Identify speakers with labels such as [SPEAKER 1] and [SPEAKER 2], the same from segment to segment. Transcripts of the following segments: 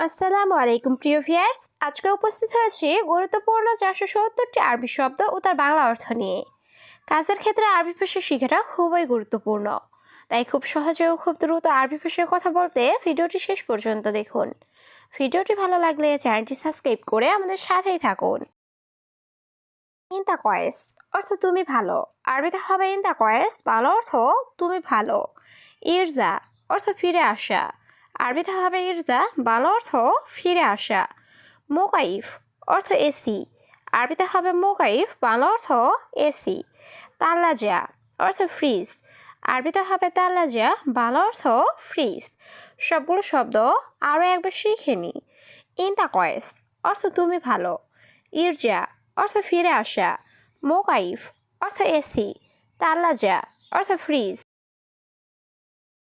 [SPEAKER 1] আসসালামু আলাইকুম, প্রিয় ভিয়ার্স আজকে উপস্থিত হয়েছি গুরুত্বপূর্ণ চারশো সত্তরটি আরবি শব্দ ও তার বাংলা অর্থ নিয়ে। কাজের ক্ষেত্রে আরবি ভাষা শেখাটা খুবই গুরুত্বপূর্ণ। তাই খুব সহজে ও খুব দ্রুত আরবি ভাষায় কথা বলতে ভিডিওটি শেষ পর্যন্ত দেখুন। ভিডিওটি ভালো লাগলে চ্যানেলটি সাবস্ক্রাইব করে আমাদের সাথেই থাকুন। ইন্তা কয়েস অর্থ তুমি ভালো। আরবিতে হবে ইন্তা কয়েস ভালো অর্থ তুমি ভালো। ইরজা অর্থ ফিরে আসা। আরবিতে হবে ইরজা বাংলা অর্থ ফিরে আসা। মোকাইফ অর্থ এসি। আরবিতে হবে মোকাইফ, বাংলা অর্থ এসি। তাল্লাজা অর্থ ফ্রিজ। আরবিতে হবে তাল্লাজা বাংলা অর্থ ফ্রিজ। সবগুলো শব্দ আরও একবার শিখে নি। ইন্তা কয়েস অর্থ তুমি ভালো। ইরজা অর্থ ফিরে আসা। মোকাইফ অর্থ এসি। তাল্লাজা অর্থ ফ্রিজ।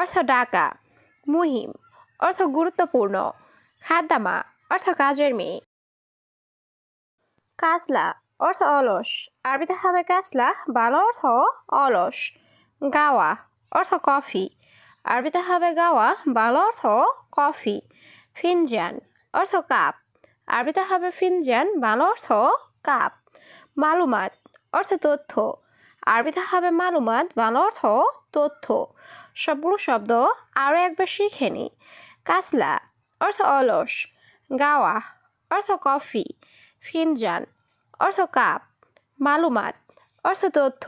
[SPEAKER 1] অর্থ ডাকা, মুহিম, অর্থ গুরুত্বপূর্ণ, খাদ্দামা, অর্থ কাজের মেয়ে। কাসলা অর্থ অলস, আরবিতে হবে কাসলা ভালো অর্থ অলস। গাওয়া, অর্থ কফি, আরবিতে হবে গাওয়া, ভালো অর্থ কফি। ফিনজান অর্থ কাপ, আরবিতে হবে ফিনজান ভালো অর্থ কাপ। মালুমাত, অর্থ তথ্য, আরবিতে হবে মালুমাত, ভালো অর্থ তথ্য। সবগুলো শব্দ আরও একবার শিখে নি কাসলা, অর্থ অলস। গাওয়া, অর্থ কফি। ফিনজান, অর্থ কাপ। মালুমাত, অর্থ তথ্য।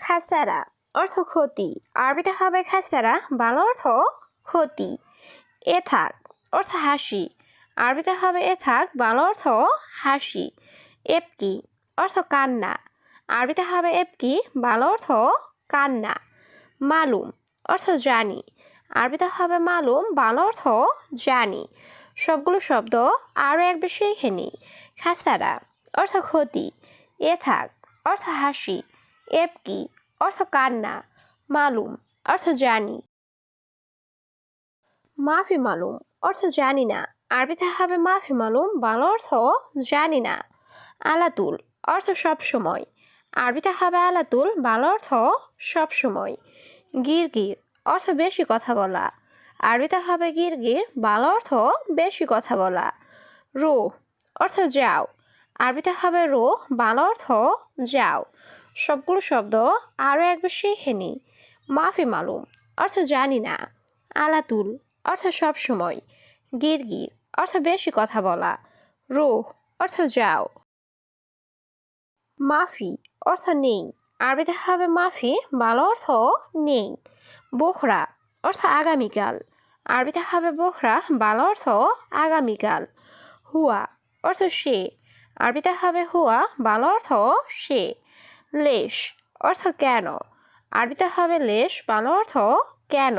[SPEAKER 1] খাসারা, অর্থ ক্ষতি। আরবিতে হবে খাসারা ভালো অর্থ ক্ষতি। এ থাক অর্থ হাসি। আরবিতে হবে এ থাক ভালো অর্থ হাসি। এপকি, অর্থ কান্না। আরবিতে হবে এপকি ভালো অর্থ কান্না। মালুম অর্থ জানি। আরবিতে হবে মালুম ভালো অর্থ জানি। সবগুলো শব্দ আরও এক শিখে নি খাসারা অর্থ ক্ষতি। এ থাক অর্থ হাসি। এপকি অর্থ কান্না। মালুম অর্থ জানি। মাফি মালুম অর্থ জানি না। আরবিতে হবে মাফি মালুম, বাংলা অর্থ জানি না। আলাতুল অর্থ সব সময়। আরবিতে হবে আলাতুল বাংলা অর্থ সব সময়। গির গির অর্থ বেশি কথা বলা। আরবিতে হবে গির গির বাংলা অর্থ বেশি কথা বলা। রো অর্থ যাও। আরবিতে হবে রো বাংলা অর্থ যাও। সবগুলো শব্দ আরও একবার শিখে নি। মাফি মালুম অর্থ জানি না। আলাতুল অর্থ সব সময়। গির গির অর্থ বেশি কথা বলা। রো অর্থ যাও। মাফি অর্থ নেই। আরবিতে হবে মাফি ভালো অর্থ নেই। বোখরা অর্থ আগামীকাল। আরবিতে হবে বোখরা ভালো অর্থ আগামীকাল। হুয়া অর্থ সে। আরবিতে হবে হুয়া ভালো অর্থ সে। লেশ অর্থ কেন? আরবিতে হবে লেশ ভালো অর্থ কেন?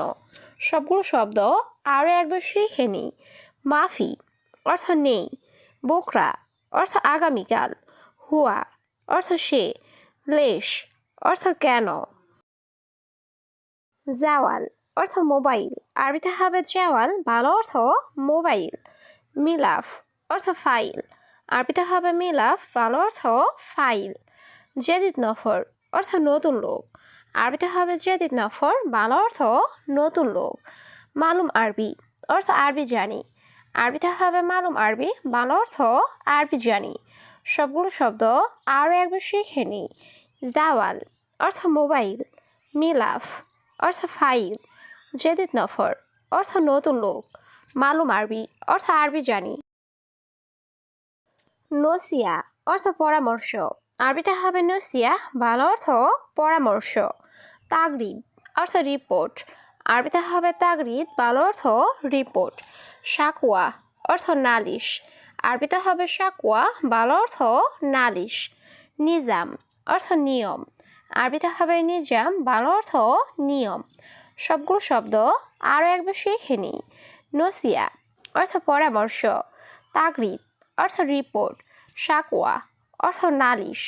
[SPEAKER 1] সবগুলো শব্দ আরও একবার শিখে নি মাফি অর্থ নেই। বোকরা অর্থ আগামীকাল। হুয়া অর্থ সে, লেশ, অর্থ কেন? জাওয়াল, অর্থ মোবাইল। আরবিতে হবে জাওয়াল, ভালো অর্থ মোবাইল। মিলাফ, অর্থ ফাইল। আরবিতে হবে মিলাফ, ভালো অর্থ ফাইল। জেদিদ নফর, অর্থ নতুন লোক। আরবিতে হবে জেদিদ নফর, ভালো অর্থ নতুন লোক। মালুম আরবি, অর্থ আরবি জানি। আরবিতে হবে মালুম আরবি, ভালো অর্থ আরবি জানি। সবগুলো শব্দ আরও একবার শিখে নি জাওয়াল, অর্থ মোবাইল। মিলাফ, অর্থ ফাইল। জেদিদ নফর, অর্থ নতুন লোক। মালুম আরবি, অর্থ আরবি জানি। নসিয়া, অর্থ পরামর্শ। আরবিতে হবে নসিয়া, ভালো অর্থ পরামর্শ। তাগরিদ, অর্থ রিপোর্ট। আরবিতে হবে তাগরিদ, ভালো অর্থ রিপোর্ট। সাকুয়া অর্থ নালিশ। আরবিতে হবে সাকুয়া ভালো অর্থ নালিশ, নিজাম, অর্থ নিয়ম। আরবিতে হবে নিজাম, বাল অর্থ নিয়ম। সবগুলো শব্দ আরও একবার শিখে নিই নসিয়া, অর্থ পরামর্শ। তাগরিদ, অর্থ রিপোর্ট। সাকোয়া অর্থ নালিশ।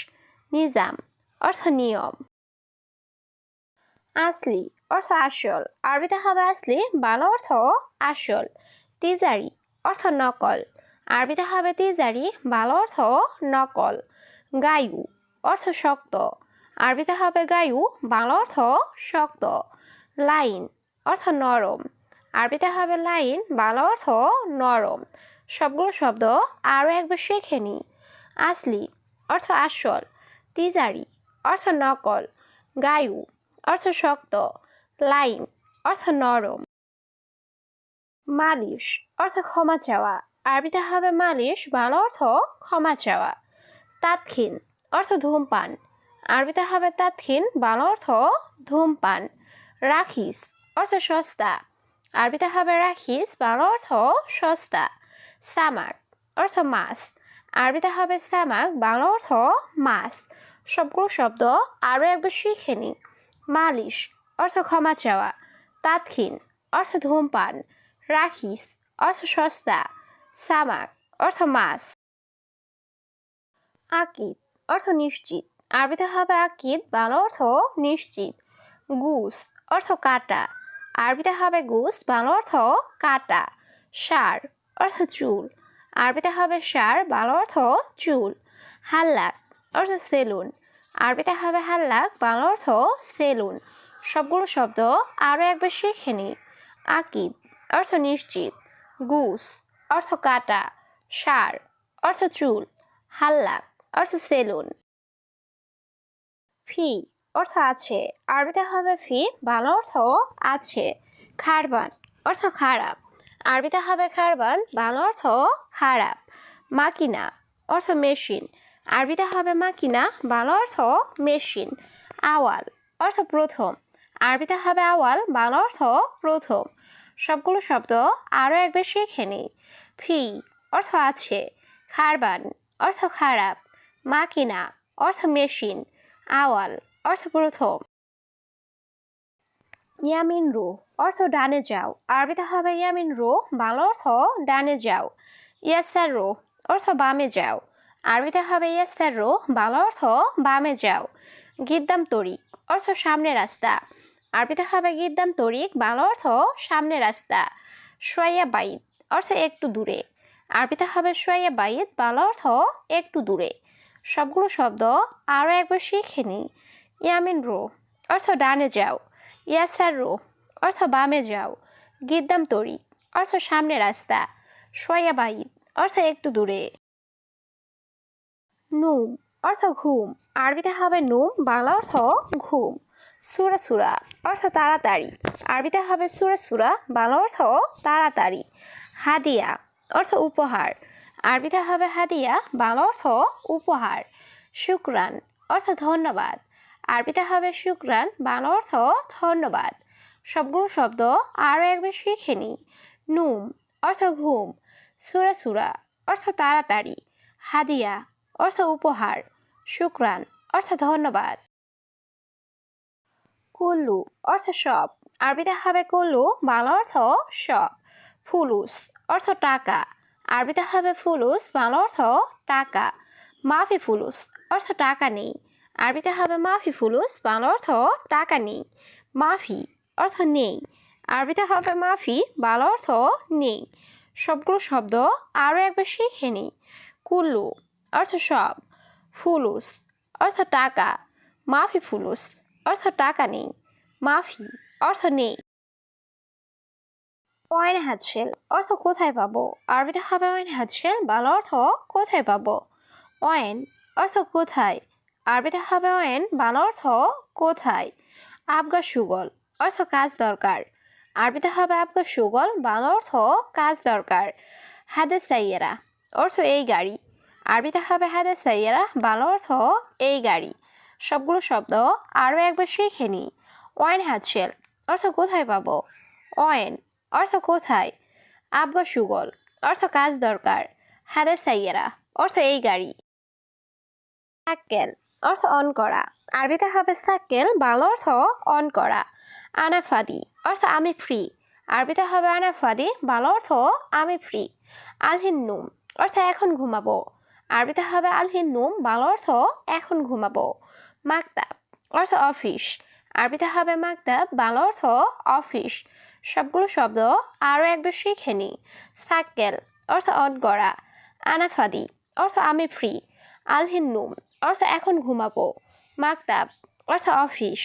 [SPEAKER 1] নিজাম, অর্থ নিয়ম। আসলি, অর্থ আসল। আরবিতে হবে আসলি, বাংলা অর্থ আসল। তিজারি, অর্থ নকল। আরবিতে হবে তিজারি, বাংলা অর্থ নকল। গায়ু, অর্থ শক্ত। আরবিতে হবে গায়ু, বাংলা অর্থ শক্ত। লাইন, অর্থ নরম। আরবিতে হবে লাইন, বাংলা অর্থ নরম। সবগুলো শব্দ আরও একবার শেখে নি। আসলি, অর্থ আসল। তিজারি, অর্থ নকল। গায়ু, অর্থ শক্ত। লাইন, অর্থ নরম। মালিশ, অর্থ ক্ষমা চাওয়া। আরবিতে হবে মালিশ, বাংলা অর্থ ক্ষমা চাওয়া। তাৎক্ষীন অর্থ ধূমপান। আরবিতে হবে তাৎক্ষীন বাংলা অর্থ ধূমপান। রাখিস অর্থ সস্তা। আরবিতে হবে রাখিস, বাংলা অর্থ সস্তা। সামাক অর্থ মাছ। আরবিতে হবে সামাক, বাংলা অর্থ মাছ। সবগুলো শব্দ আরও একবার শিখে নিই মালিশ অর্থ ক্ষমা চাওয়া। তাৎক্ষীন অর্থ ধূমপান। রাখিস অর্থ সস্তা। সামাক, অর্থ মাছ। আকিদ, অর্থ নিশ্চিত। আরবিতে হবে আকিদ, বাংলা অর্থ নিশ্চিত। গুস, অর্থ কাটা। আরবিতে হবে গুস, বাংলা অর্থ কাটা। সার, অর্থ চুল। আরবিতে হবে সার, বাংলা অর্থ চুল। হাল্লাক, অর্থ সেলুন। আরবিতে হবে হাল্লাক, বাংলা অর্থ সেলুন। সবগুলো শব্দ আরও একবার শিখে নিই। আকিদ, অর্থ নিশ্চিত। গুস অর্থ কাটা, সার, অর্থ চুল হাল্লাক, অর্থ সেলুন। ফি, অর্থ আছে। আরবিতে হবে ফি, বাংলা অর্থ আছে। খারবান, অর্থ খারাপ। আরবিতে হবে খারবান, বাংলা অর্থ খারাপ। মাকিনা, অর্থ মেশিন। আরবিতে হবে মাকিনা, বাংলা অর্থ মেশিন। আওয়াল, অর্থ প্রথম। আরবিতে হবে আওয়াল, বাংলা অর্থ প্রথম। সবগুলো শব্দ আরও একবার শিখে নিই। ফি অর্থ আছে। খারবান অর্থ খারাপ। মাকিনা অর্থ মেশিন। আওয়াল অর্থ প্রথম। ইয়ামিন রো অর্থ ডানে যাও। আরবিতে হবে ইয়ামিন রো, বাংলা অর্থ ডানে যাও। ইয়াসার রো অর্থ বামে যাও। আরবিতে হবে ইয়াসার রো, বাংলা অর্থ বামে যাও। গিদ্দাম তরিক অর্থ সামনে রাস্তা। আরবিতে হবে গিদ্দাম তরিক, বাংলা অর্থ সামনে রাস্তা, সোয়া বাইদ অর্থ একটু দূরে। আরবিতে হবে সোয়া বাইদ বাংলা অর্থ একটু দূরে। সবগুলো শব্দ আরও একবার শিখে নিই। ইয়ামিন রো, অর্থ ডানে যাও। ইয়াসার রো, অর্থ বামে যাও। গিদ্দাম তরি অর্থ সামনে রাস্তা, সোয়া বাইদ অর্থ একটু দূরে। নুম, অর্থ ঘুম। আরবিতে হবে নুম, বাংলা অর্থ ঘুম। সুরা সুরা, অর্থ তাড়াতাড়ি। আরবিতে হবে সুরা সুরা, বাংলা অর্থ তাড়াতাড়ি। হাদিয়া, অর্থ উপহার। আরবিতে হবে হাদিয়া, বাংলা অর্থ উপহার। শুক্রান, অর্থ ধন্যবাদ। আরবিতে হবে শুক্রান, বাংলা অর্থ ধন্যবাদ। সবগুলো শব্দ আরও একবার শিখে নিই। নুম, অর্থ ঘুম। সুরা সুরা, অর্থ তাড়াতাড়ি। হাদিয়া, অর্থ উপহার। শুক্রান, অর্থ ধন্যবাদ। কুল্লু অর্থ সব। আরবিতে হবে কুল্লু বাংলা অর্থ সব। ফুলুস, অর্থ টাকা। আরবিতে হবে ফুলুস, বাংলা অর্থ টাকা। মাফি ফুলুস, অর্থ টাকা নেই। আরবিতে হবে মাফি ফুলুস, বাংলা অর্থ টাকা নেই। মাফি, অর্থ নেই। আরবিতে হবে মাফি, বাংলা অর্থ নেই। সবগুলো শব্দ আরও একবার শিখে নিই কুল্লু অর্থ সব। ফুলুস, অর্থ টাকা। মাফি ফুলুস অর্থ টাকা নেই, মাফি, অর্থ নেই। ওয়াইন হাতশেল অর্থ কোথায় পাবো? আরবিতে হবে ওয়াইন হাতশেল বাল অর্থ কোথায় পাবো? ওয়েন অর্থ কোথায়? আরবিতে হবে ওয়েন বাংলা অর্থ কোথায়? আবগা সুগল, অর্থ কাজ দরকার। আরবিতে হবে আবগা সুগল, বাংলা অর্থ কাজ দরকার। হাদে সাইয়েরা, অর্থ এই গাড়ি। আরবিতে হবে হাদে সাইয়েরা, বাংলা অর্থ এই গাড়ি। সবগুলো শব্দ আরও একবার শিখে নিই। ওয়াইন হাতশেল অর্থ কোথায় পাবো? ওয়েন অর্থ কোথায়? আব্বা সুগল, অর্থ কাজ দরকার। হাদে সাইয়েরা, অর্থ এই গাড়ি। সাক্কেল, অর্থ অন করা। আরবিতে হবে সাক্কেল, বাংলা অর্থ অন করা। আনাফাদি অর্থ আমি ফ্রি। আরবিতে হবে আনাফাদি ভালো অর্থ আমি ফ্রি। আলহিন নুম, অর্থ এখন ঘুমাবো। আরবিতে হবে আলহিন নুম ভালো অর্থ এখন ঘুমাবো। মাকতাব অর্থ অফিস আরবিতে হবে মাকতাব বাংলা অর্থ অফিস সবগুলো শব্দ আরও একবার শিখে নি সাক্কেল, অর্থ অনগড়া। আনাফাদি, অর্থ আমি ফ্রি আলহিন্নুম, অর্থ এখন ঘুমাবো। মাকতাব অর্থ অফিস